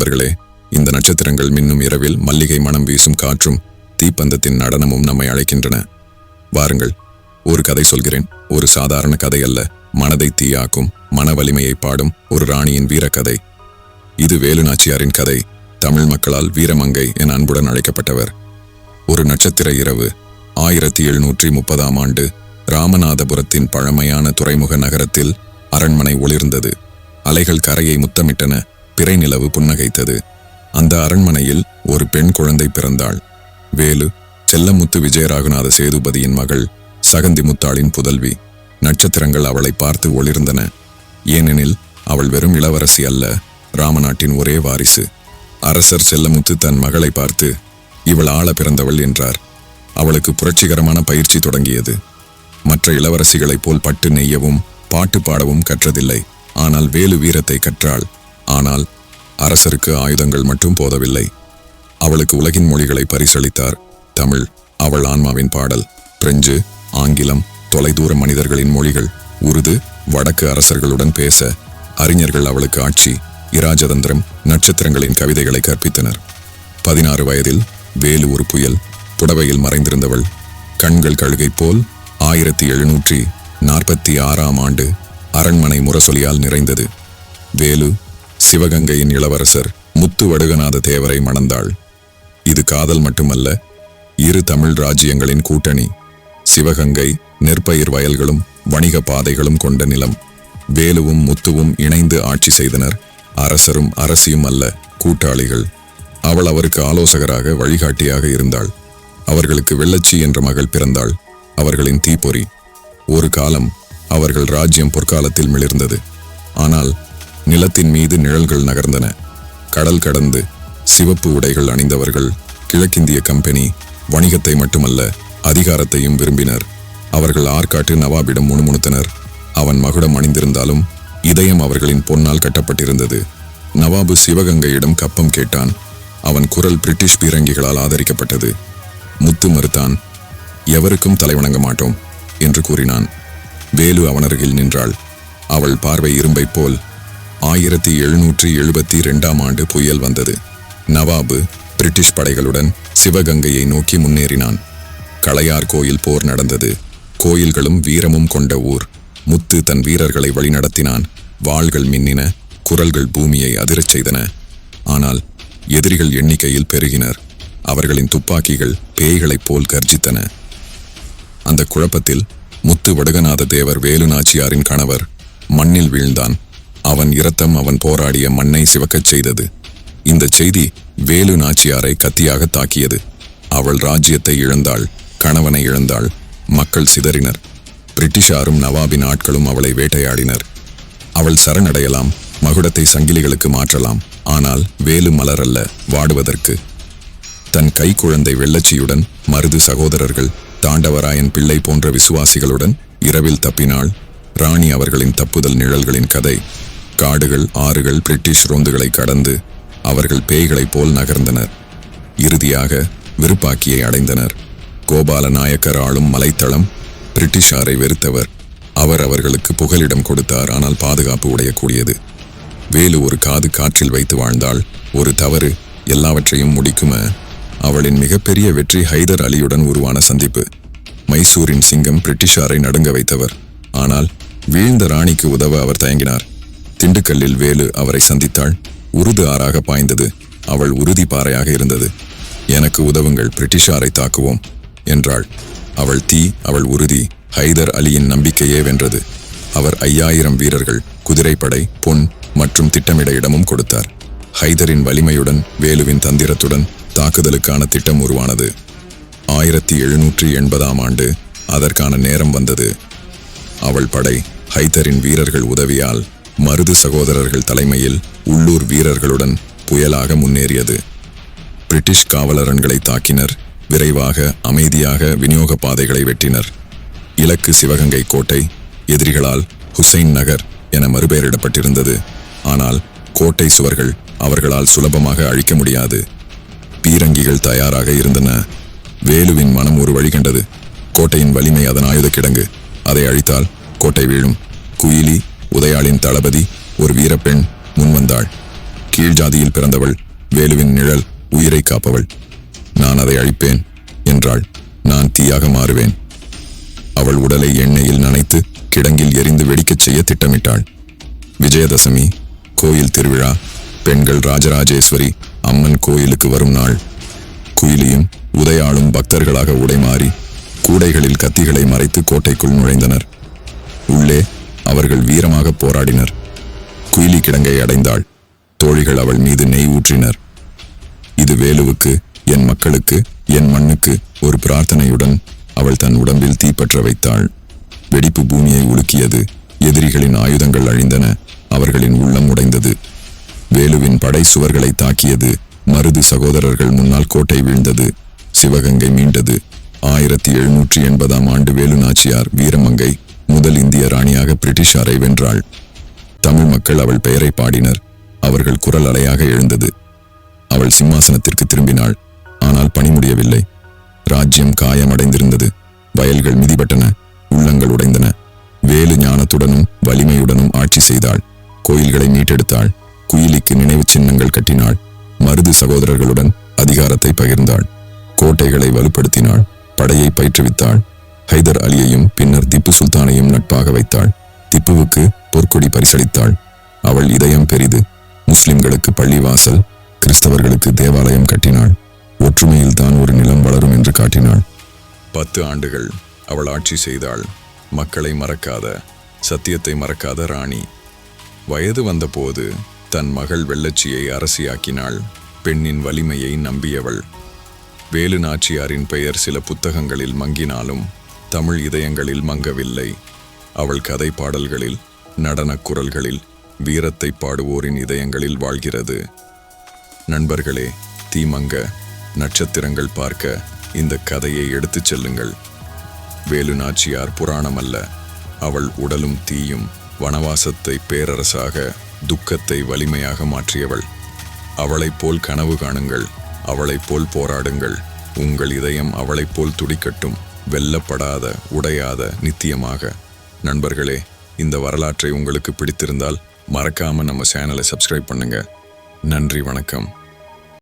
நண்பர்களே இந்த நட்சத்திரங்கள் மின்னும் இரவில் மல்லிகை மனம் வீசும் காற்றும் தீப்பந்தத்தின் நடனமும் நம்மை அழைக்கின்றன. வாருங்கள் ஒரு கதை சொல்கிறேன். ஒரு சாதாரண கதை அல்ல. மனதை தீயாக்கும் மன வலிமையை பாடும் ஒரு ராணியின் வீரக்கதை. இது வேலு நாச்சியாரின் கதை. தமிழ் மக்களால் வீரமங்கை என அன்புடன் அழைக்கப்பட்டவர். ஒரு நட்சத்திர இரவு ஆயிரத்தி எழுநூற்றி முப்பதாம் ஆண்டு ராமநாதபுரத்தின் பழமையான துறைமுக நகரத்தில் அரண்மனை ஒளிர்ந்தது. அலைகள் கரையை முத்தமிட்டன. பிறை நிலவு புன்னகைத்தது. அந்த அரண்மனையில் ஒரு பெண் குழந்தை பிறந்தாள். வேலு செல்லமுத்து விஜயராகநாத சேதுபதியின் மகள் சகந்தி முத்தாளின் புதல்வி. நட்சத்திரங்கள் அவளை பார்த்து ஒளிர்ந்தன. ஏனெனில் அவள் வெறும் இளவரசி அல்ல ராமநாட்டின் ஒரே வாரிசு. அரசர் செல்லமுத்து தன் மகளை பார்த்து இவள் ஆள பிறந்தவள் என்றார். அவளுக்கு புரட்சிகரமான பயிற்சி தொடங்கியது. மற்ற இளவரசிகளைப் போல் பட்டு நெய்யவும் பாட்டு பாடவும் கற்றதில்லை. ஆனால் வேலு வீரத்தை கற்றாள். ஆனால் அரசருக்கு ஆயுதங்கள் மட்டும் போதவில்லை. அவளுக்கு உலகின் மொழிகளை பரிசளித்தார் தமிழ் அவள் ஆன்மாவின் பாடல் பிரெஞ்சு ஆங்கிலம் தொலைதூர மனிதர்களின் மொழிகள் உருது வடக்கு அரசர்களுடன் பேச அறிஞர்கள் அவளுக்கு ஆட்சி இராஜதந்திரம் நட்சத்திரங்களின் கவிதைகளை கற்பித்தனர். பதினாறு வயதில் வேலு ஒரு புயல் புடவையில் மறைந்திருந்தவள் கண்கள் கழுகை போல் ஆயிரத்தி எழுநூற்றி நாற்பத்தி ஆறாம் ஆண்டு அரண்மனை முரசொலியால் நிறைந்தது. வேலு சிவகங்கையின் இளவரசர் முத்து வடுகநாத தேவரை மணந்தாள். இது காதல் மட்டுமல்ல இரு தமிழ் ராஜ்யங்களின் கூட்டணி சிவகங்கை நெற்பயிர் வயல்களும் வணிக பாதைகளும் கொண்ட நிலம். வேலுவும் முத்துவும் இணைந்து ஆட்சி செய்தனர். அரசரும் அரசியும் அல்ல கூட்டாளிகள். அவள் அவருக்கு ஆலோசகராக வழிகாட்டியாக இருந்தாள். அவர்களுக்கு வெள்ளச்சி என்ற மகள் பிறந்தாள். அவர்களின் தீப்பொறி. ஒரு காலம் அவர்கள் ராஜ்யம் பொற்காலத்தில் மிளிர்ந்தது. ஆனால் நிலத்தின் மீது நிழல்கள் நகர்ந்தன. கடல் கடந்து சிவப்பு உடைகள் அணிந்தவர்கள் கிழக்கிந்திய கம்பெனி வணிகத்தை மட்டுமல்ல அதிகாரத்தையும் விரும்பினர். அவர்கள் ஆற்காட்டு நவாபிடம் முணுமுணுத்தனர். அவன் மகுடம் அணிந்திருந்தாலும் இதயம் அவர்களின் பொன்னால் கட்டப்பட்டிருந்தது. நவாபு சிவகங்கையிடம் கப்பம் கேட்டான். அவன் குரல் பிரிட்டிஷ் பீரங்கிகளால் ஆதரிக்கப்பட்டது. முத்து மறுத்தான் எவருக்கும் தலைவணங்க மாட்டோம் என்று கூறினான். வேலு அவனருகில் நின்றாள். அவள் பார்வை இரும்பைப் போல் ஆயிரத்தி எழுநூற்றி எழுபத்தி இரண்டாம் ஆண்டு புயல் வந்தது. நவாபு பிரிட்டிஷ் படைகளுடன் சிவகங்கையை நோக்கி முன்னேறினான். களையார் கோயில் போர் நடந்தது. கோயில்களும் வீரமும் கொண்ட ஊர். முத்து தன் வீரர்களை வழிநடத்தினான். வாள்கள் மின்னின குரல்கள் பூமியை அதிரச் செய்தன. ஆனால் எதிரிகள் எண்ணிக்கையில் பெருகினர். அவர்களின் துப்பாக்கிகள் பேய்களைப் போல் கர்ஜித்தன. அந்த குழப்பத்தில் முத்து வடுகநாத தேவர் வேலு நாச்சியாரின் கணவர் மண்ணில் வீழ்ந்தான். அவன் இரத்தம் அவன் போராடிய மண்ணை சிவக்கச் செய்தது. இந்த செய்தி வேலு நாச்சியாரை கத்தியாக தாக்கியது. அவள் ராஜ்யத்தை இழந்தாள் கணவனை இழந்தாள் மக்கள் சிதறினர். பிரிட்டிஷாரும் நவாபின் ஆட்களும் அவளை வேட்டையாடினர். அவள் சரணடையலாம் மகுடத்தை சங்கிலிகளுக்கு மாற்றலாம் ஆனால் வேலு மலரல்ல வாடுவதற்கு. தன் கைக்குழந்தை வெள்ளச்சியுடன் மருது சகோதரர்கள் தாண்டவராயன் பிள்ளை போன்ற விசுவாசிகளுடன் இரவில் தப்பினாள். ராணி அவர்களின் தப்புதல் நிழல்களின் கதை. காடுகள் ஆறுகள் பிரிட்டிஷ் ரோந்துகளை கடந்து அவர்கள் பேய்களைப் போல் நகர்ந்தனர். இறுதியாக விருப்பாக்கியை அடைந்தனர். கோபால நாயக்கர் ஆளும் மலைத்தளம் பிரிட்டிஷாரை வெறுத்தவர். அவர் அவர்களுக்கு புகலிடம் கொடுத்தார் ஆனால் பாதுகாப்பு உடையக்கூடியது. வேலு ஒரு காது காற்றில் வைத்து வாழ்ந்தாள் ஒரு தவறு எல்லாவற்றையும் முடிக்கும? அவளின் மிகப்பெரிய வெற்றி ஹைதர் அலியுடன் உருவான சந்திப்பு. மைசூரின் சிங்கம் பிரிட்டிஷாரை நடுங்க வைத்தவர். ஆனால் வீழ்ந்த ராணிக்கு உதவ அவர் தயங்கினார். திண்டுக்கல்லில் வேலு அவரை சந்தித்தாள். உருது ஆறாக பாய்ந்தது. அவள் உறுதி பாறையாக இருந்தது. எனக்கு உதவுங்கள் பிரிட்டிஷாரை தாக்குவோம் என்றாள். அவள் தீ அவள் உறுதி ஹைதர் அலியின் நம்பிக்கையே வென்றது. அவர் ஐயாயிரம் வீரர்கள் குதிரைப்படை பொன் மற்றும் திட்டமிட இடமும் கொடுத்தார். ஹைதரின் வலிமையுடன் வேலுவின் தந்திரத்துடன் தாக்குதலுக்கான திட்டம் உருவானது. ஆயிரத்தி எழுநூற்றி எண்பதாம் ஆண்டு அதற்கான நேரம் வந்தது. அவள் படை ஹைதரின் வீரர்கள் உதவியால் மருது சகோதரர்கள் தலைமையில் உள்ளூர் வீரர்களுடன் புயலாக முன்னேறியது. பிரிட்டிஷ் காவலரன்களை தாக்கினர் விரைவாக அமைதியாக விநியோக பாதைகளை வெட்டினர். இலக்கு சிவகங்கை கோட்டை எதிரிகளால் ஹுசைன் நகர் என மறுபெயரிடப்பட்டிருந்தது. ஆனால் கோட்டை சுவர்கள் அவர்களால் சுலபமாக அழிக்க முடியாது. பீரங்கிகள் தயாராக இருந்தன. வேலுவின் மனம் ஒரு வழி கண்டது. கோட்டையின் வலிமை அதன் ஆயுத கிடங்கு அதை அழித்தால் கோட்டை வீழும். குயிலி உதயாளின் தளபதி ஒரு வீரப்பெண் முன்வந்தாள். கீழ் ஜாதியில் பிறந்தவள் வேலுவின் நிழல் உயிரை காப்பவள். நான் அதை அழிப்பேன் என்றாள். நான் தீயாக மாறுவேன். அவள் உடலை எண்ணெயில் நனைத்து கிடங்கில் எரிந்து வெடிக்கச் செய்ய திட்டமிட்டாள். விஜயதசமி கோயில் திருவிழா பெண்கள் ராஜராஜேஸ்வரி அம்மன் கோயிலுக்கு வரும் நாள். குயிலியும் உதயாளும் பக்தர்களாக உடைமாறி கூடைகளில் கத்திகளை மறைத்து கோட்டைக்குள் நுழைந்தனர். உள்ளே அவர்கள் வீரமாக போராடினர். குயிலி கிடங்கை அடைந்தாள். தோழிகள் அவள் மீது நெய் ஊற்றினர். இது வேலுவுக்கு என் மக்களுக்கு என் மண்ணுக்கு ஒரு பிரார்த்தனையுடன் அவள் தன் உடம்பில் தீப்பற்ற வைத்தாள். வெடிப்பு பூமியை உலுக்கியது. எதிரிகளின் ஆயுதங்கள் அழிந்தன. அவர்களின் உள்ளம் உடைந்தது. வேலுவின் படை சுவர்களை தாக்கியது. மருது சகோதரர்கள் முன்னால் கோட்டை வீழ்ந்தது. சிவகங்கை மீண்டது. ஆயிரத்தி எழுநூற்றி எண்பதாம் ஆண்டு வேலு நாச்சியார் வீரமங்கை முதல் இந்திய ராணியாக பிரிட்டிஷாரை வென்றாள். தமிழ் மக்கள் அவள் பெயரை பாடினர். அவர்கள் குரல் அலையாக எழுந்தது. அவள் சிம்மாசனத்திற்கு திரும்பினாள். ஆனால் பணி முடியவில்லை ராஜ்யம் காயமடைந்திருந்தது. வயல்கள் மிதிபட்டன. உள்ளங்கள் உடைந்தன. வேலு ஞானத்துடனும் வலிமையுடனும் ஆட்சி செய்தாள். கோயில்களை மீட்டெடுத்தாள். குயிலிக்கு நினைவு சின்னங்கள் கட்டினாள். மருது சகோதரர்களுடன் அதிகாரத்தை பகிர்ந்தாள். கோட்டைகளை வலுப்படுத்தினாள். படையை பயிற்றுவித்தாள். ஹைதர் அலியையும் பின்னர் திப்பு சுல்தானையும் நட்பாக வைத்தாள். திப்புவுக்கு பொற்கொடி பரிசளித்தாள். அவள் இதயம் பெரிது. முஸ்லிம்களுக்கு பள்ளிவாசல் கிறிஸ்தவர்களுக்கு தேவாலயம் கட்டினாள். ஒற்றுமையில் தான் ஒரு நிலம் வளரும் என்று காட்டினாள். பத்து ஆண்டுகள் அவள் ஆட்சி செய்தாள். மக்களை மறக்காத சத்தியத்தை மறக்காத ராணி. வயது வந்தபோது தன் மகள் வெள்ளச்சியை அரசியாக்கினாள். பெண்ணின் வலிமையை நம்பியவள். வேலு நாச்சியாரின் பெயர் சில புத்தகங்களில் மங்கினாலும் தமிழ் இதயங்களில் மங்கவில்லை. அவள் கதை பாடல்களில் நடனக் குரல்களில் வீரத்தை பாடுவோரின் இதயங்களில் வாழ்கிறது. நண்பர்களே தீமங்க நட்சத்திரங்கள் பார்க்க இந்த கதையை எடுத்துச் செல்லுங்கள். வேலு நாச்சியார் புராணம் அல்ல அவள் உடலும் தீயும் வனவாசத்தை பேரரசாக துக்கத்தை வலிமையாக மாற்றியவள். அவளைப் போல் கனவு காணுங்கள் அவளைப் போல் போராடுங்கள். உங்கள் இதயம் அவளைப் போல் துடிக்கட்டும். வெல்லப்படாத உடையாத நித்தியமாக. நண்பர்களே இந்த வரலாற்றை உங்களுக்கு பிடித்திருந்தால் மறக்காம நம்ம சேனலை சப்ஸ்கிரைப் பண்ணுங்க. நன்றி வணக்கம்.